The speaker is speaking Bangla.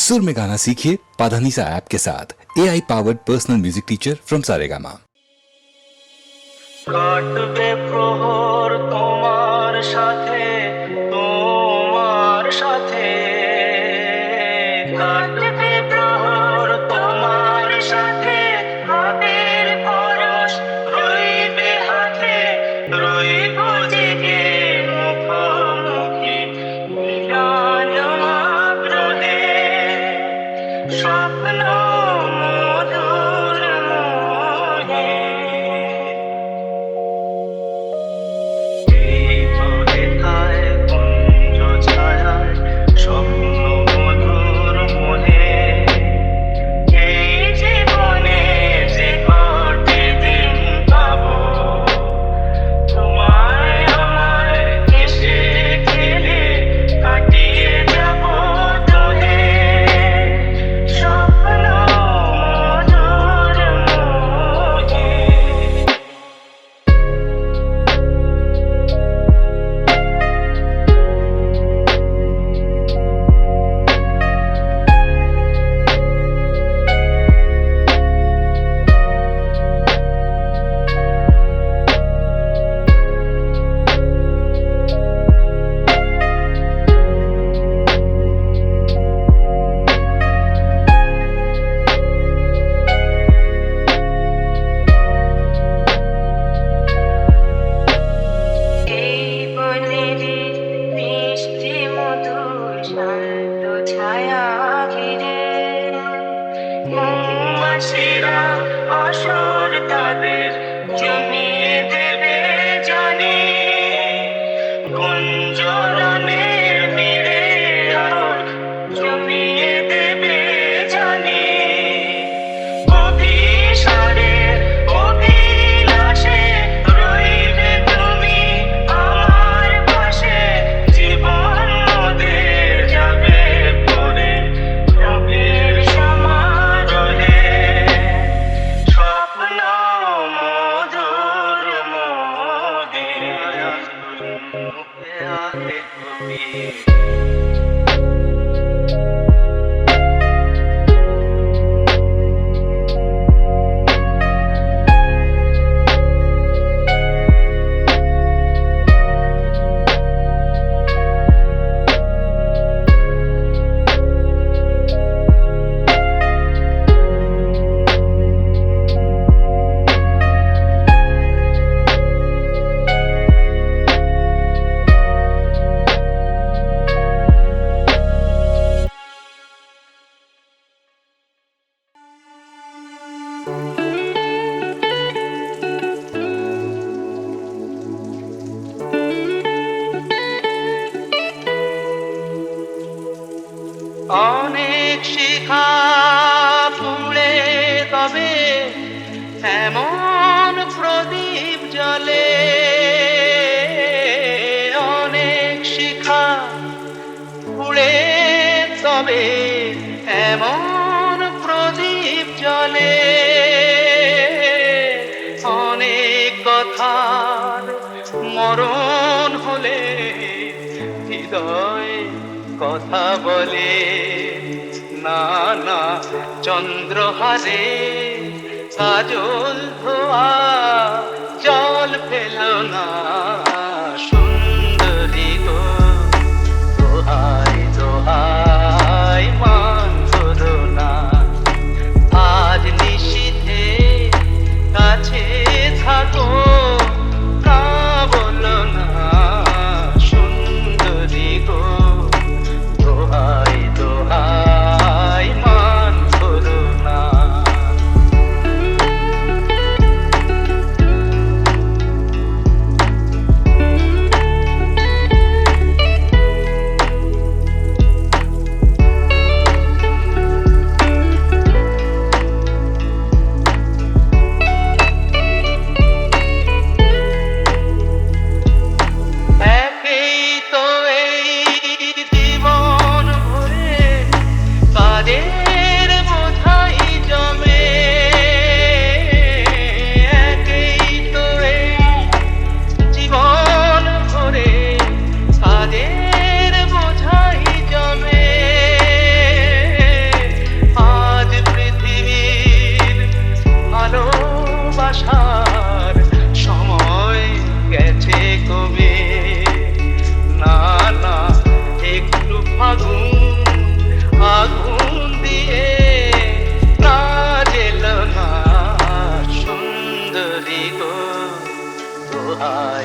सुर में गाना सीखिए पाधानीसा ऐप के साथ। A I powered personal music teacher from Saregama काट बे प्रहर तुम्हारे साथे। শান্ত ছায়া ঘিরে মৌমাছিরা আসর তাদের জমিয়ে দেবে জানে। গুঞ্জরা হবে এমন প্রদীপ জলে অনেক কথা মরণ হলে হৃদয় কথা বলে। না না, চন্দ্রহারে সাজল ধোয়া